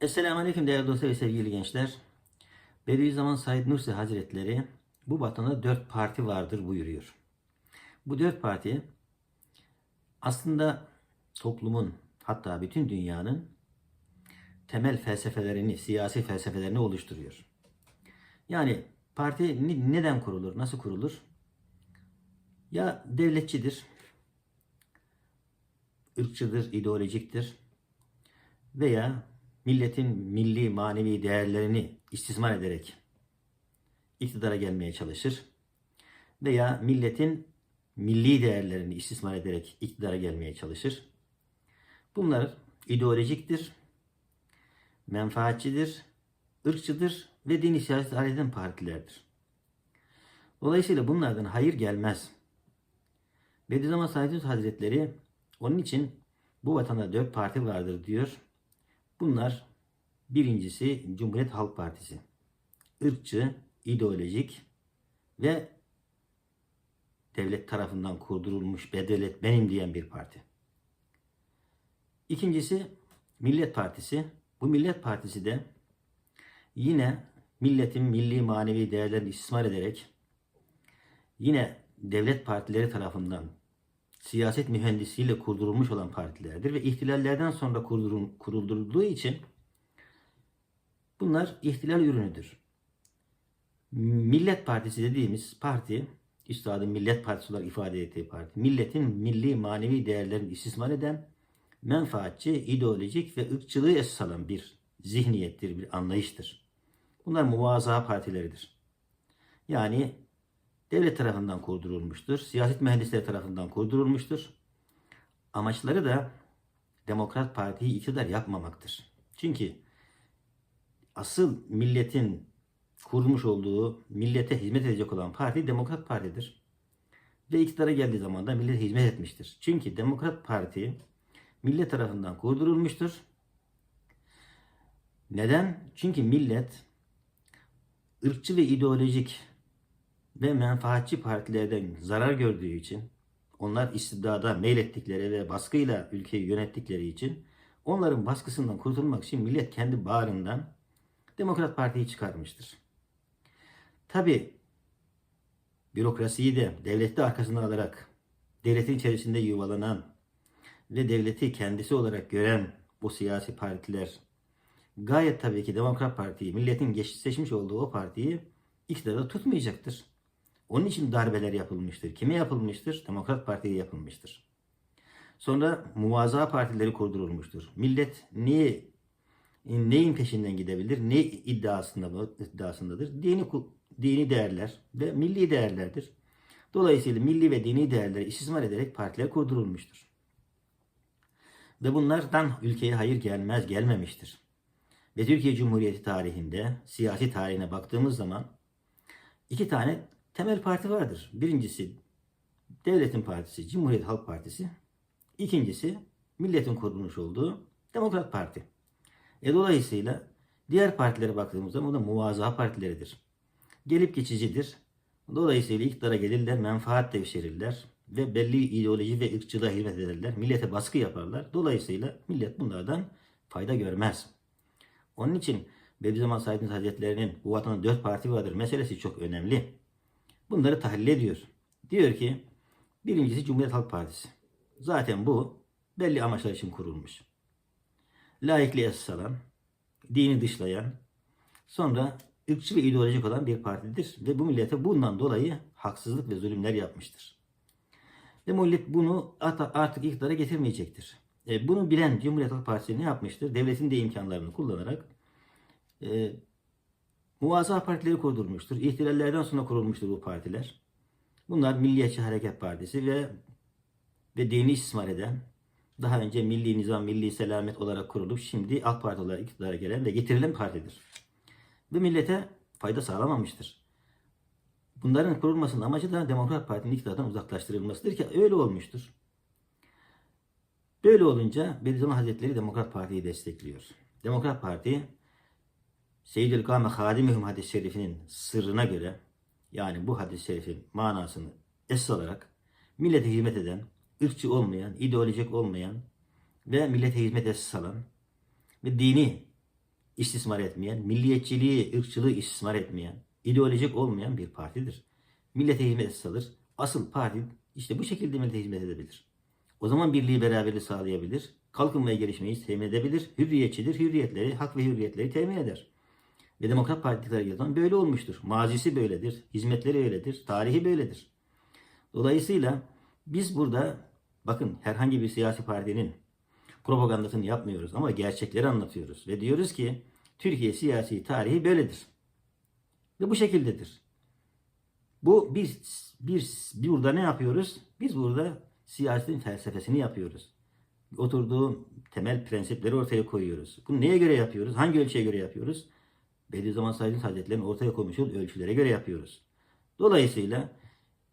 Esselamu Aleyküm değerli dostlar ve sevgili gençler. Bediüzzaman Said Nursi Hazretleri bu vatanda dört parti vardır buyuruyor. Bu dört parti aslında toplumun hatta bütün dünyanın temel felsefelerini, siyasi felsefelerini oluşturuyor. Yani parti ne- neden kurulur, nasıl kurulur? Ya devletçidir, ırkçıdır, ideolojiktir veya milletin milli manevi değerlerini istismar ederek iktidara gelmeye çalışır veya milletin milli değerlerini istismar ederek iktidara gelmeye çalışır. Bunlar ideolojiktir, menfaatçidir, ırkçıdır ve dini siyaset eden partilerdir. Dolayısıyla bunlardan hayır gelmez. Bediüzzaman Said Hazretleri onun için bu vatanda dört parti vardır diyor. Bunlar birincisi Cumhuriyet Halk Partisi. Irkçı, ideolojik ve devlet tarafından kurdurulmuş bedelet benim diyen bir parti. İkincisi Millet Partisi. Bu Millet Partisi de yine milletin milli manevi değerlerini istismar ederek yine devlet partileri tarafından siyaset mühendisiyle kurdurulmuş olan partilerdir ve ihtilallerden sonra kurdurul- kuruldurulduğu için bunlar ihtilal ürünüdür. Millet Partisi dediğimiz parti, Üstadın Millet Partisi olarak ifade ettiği parti, milletin milli manevi değerlerini istismar eden, menfaatçi, ideolojik ve ırkçılığı esas alan bir zihniyettir, bir anlayıştır. Bunlar muvaza partileridir. Yani devlet tarafından kurdurulmuştur. Siyaset mühendisleri tarafından kurdurulmuştur. Amaçları da Demokrat Parti'yi iktidar yapmamaktır. Çünkü asıl milletin kurmuş olduğu, millete hizmet edecek olan parti Demokrat Parti'dir. Ve iktidara geldiği zaman da millete hizmet etmiştir. Çünkü Demokrat Parti millet tarafından kurdurulmuştur. Neden? Çünkü millet ırkçı ve ideolojik ve menfaatçi partilerden zarar gördüğü için onlar istibdada meylettikleri ve baskıyla ülkeyi yönettikleri için onların baskısından kurtulmak için millet kendi bağrından Demokrat Parti'yi çıkarmıştır. Tabi bürokrasiyi de devleti de arkasına alarak devletin içerisinde yuvalanan ve devleti kendisi olarak gören bu siyasi partiler gayet tabii ki Demokrat Parti'yi, milletin seçmiş olduğu o partiyi iktidarda tutmayacaktır. Onun için darbeler yapılmıştır. Kime yapılmıştır? Demokrat Parti'ye yapılmıştır. Sonra muvaza partileri kurdurulmuştur. Millet niye neyin peşinden gidebilir? Ne iddiasında iddiasındadır? Dini dini değerler ve milli değerlerdir. Dolayısıyla milli ve dini değerleri istismar ederek partiler kurdurulmuştur. Ve bunlardan ülkeye hayır gelmez, gelmemiştir. Ve Türkiye Cumhuriyeti tarihinde, siyasi tarihine baktığımız zaman iki tane temel parti vardır. Birincisi Devletin Partisi, Cumhuriyet Halk Partisi. İkincisi milletin kurulmuş olduğu Demokrat Parti. E dolayısıyla diğer partilere baktığımız zaman o da muvaza partileridir. Gelip geçicidir. Dolayısıyla iktidara gelirler, menfaat devşirirler ve belli ideoloji ve ırkçılığa hizmet ederler. Millete baskı yaparlar. Dolayısıyla millet bunlardan fayda görmez. Onun için Bediüzzaman Said Hazretleri'nin bu vatanda dört parti vardır meselesi çok önemli. Bunları tahlil ediyor. Diyor ki birincisi Cumhuriyet Halk Partisi. Zaten bu belli amaçlar için kurulmuş. Laikliği esas alan, dini dışlayan, sonra ırkçı ve ideolojik olan bir partidir. Ve bu millete bundan dolayı haksızlık ve zulümler yapmıştır. Ve millet bunu art- artık iktidara getirmeyecektir. E, bunu bilen Cumhuriyet Halk Partisi ne yapmıştır? Devletin de imkanlarını kullanarak e, muvaza partileri kurdurmuştur. İhtilallerden sonra kurulmuştur bu partiler. Bunlar Milliyetçi Hareket Partisi ve ve dini istismar eden, daha önce Milli Nizam, Milli Selamet olarak kurulup şimdi AK Parti olarak iktidara gelen ve getirilen partidir. Ve millete fayda sağlamamıştır. Bunların kurulmasının amacı da Demokrat Parti'nin iktidardan uzaklaştırılmasıdır ki öyle olmuştur. Böyle olunca Bediüzzaman Hazretleri Demokrat Parti'yi destekliyor. Demokrat Parti Seyyidül Gâme Hadimihum hadis-i şerifinin sırrına göre yani bu hadis-i şerifin manasını esas alarak millete hizmet eden, ırkçı olmayan, ideolojik olmayan ve millete hizmet esas alan ve dini istismar etmeyen, milliyetçiliği, ırkçılığı istismar etmeyen, ideolojik olmayan bir partidir. Millete hizmet esas alır. Asıl parti işte bu şekilde millete hizmet edebilir. O zaman birliği beraberliği sağlayabilir. Kalkınmayı gelişmeyi temin edebilir. Hürriyetçidir. Hürriyetleri, hak ve hürriyetleri temin eder. Ve Demokrat Partiler yazan böyle olmuştur. Mazisi böyledir. Hizmetleri öyledir. Tarihi böyledir. Dolayısıyla biz burada bakın herhangi bir siyasi partinin propagandasını yapmıyoruz ama gerçekleri anlatıyoruz. Ve diyoruz ki Türkiye siyasi tarihi böyledir. Ve bu şekildedir. Bu biz bir, bir burada ne yapıyoruz? Biz burada siyasetin felsefesini yapıyoruz. Oturduğu temel prensipleri ortaya koyuyoruz. Bunu neye göre yapıyoruz? Hangi ölçüye göre yapıyoruz? Bediüzzaman Said Hazretleri'nin ortaya koymuş olduğu ölçülere göre yapıyoruz. Dolayısıyla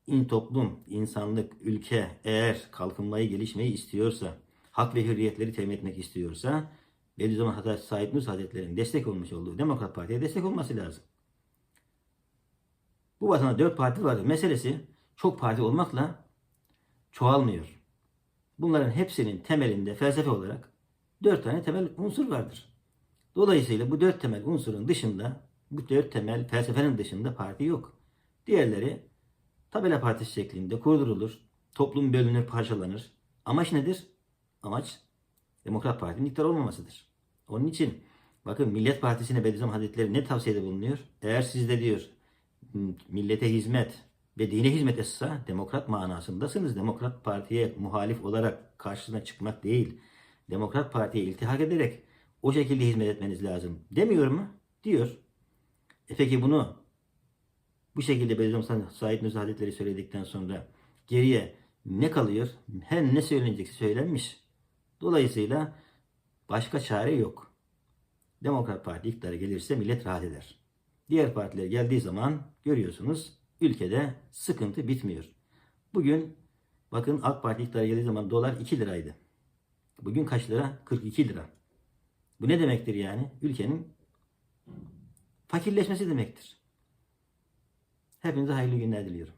in toplum, insanlık, ülke eğer kalkınmayı, gelişmeyi istiyorsa, hak ve hürriyetleri temin etmek istiyorsa, Bediüzzaman Hazretleri Said Hazretleri'nin destek olmuş olduğu Demokrat Parti'ye destek olması lazım. Bu vatanda dört parti vardır. Meselesi çok parti olmakla çoğalmıyor. Bunların hepsinin temelinde felsefe olarak dört tane temel unsur vardır. Dolayısıyla bu dört temel unsurun dışında, bu dört temel felsefenin dışında parti yok. Diğerleri tabela partisi şeklinde kurdurulur. Toplum bölünür, parçalanır. Amaç nedir? Amaç Demokrat Parti'nin iktidar olmamasıdır. Onun için bakın Millet Partisi'ne Bediüzzaman Hazretleri ne tavsiyede bulunuyor? Eğer sizde diyor millete hizmet ve dine hizmet etse demokrat manasındasınız. Demokrat Parti'ye muhalif olarak karşısına çıkmak değil. Demokrat Parti'ye iltihak ederek o şekilde hizmet etmeniz lazım. Demiyor mu? Diyor. E peki bunu bu şekilde Bediüzzaman Said Nursi Hazretleri söyledikten sonra geriye ne kalıyor? Her ne söylenecekse söylenmiş. Dolayısıyla başka çare yok. Demokrat Parti iktidara gelirse millet rahat eder. Diğer partiler geldiği zaman görüyorsunuz ülkede sıkıntı bitmiyor. Bugün bakın AK Parti iktidara geldiği zaman dolar 2 liraydı. Bugün kaç lira? 42 lira. Bu ne demektir yani? Ülkenin fakirleşmesi demektir. Hepinize hayırlı günler diliyorum.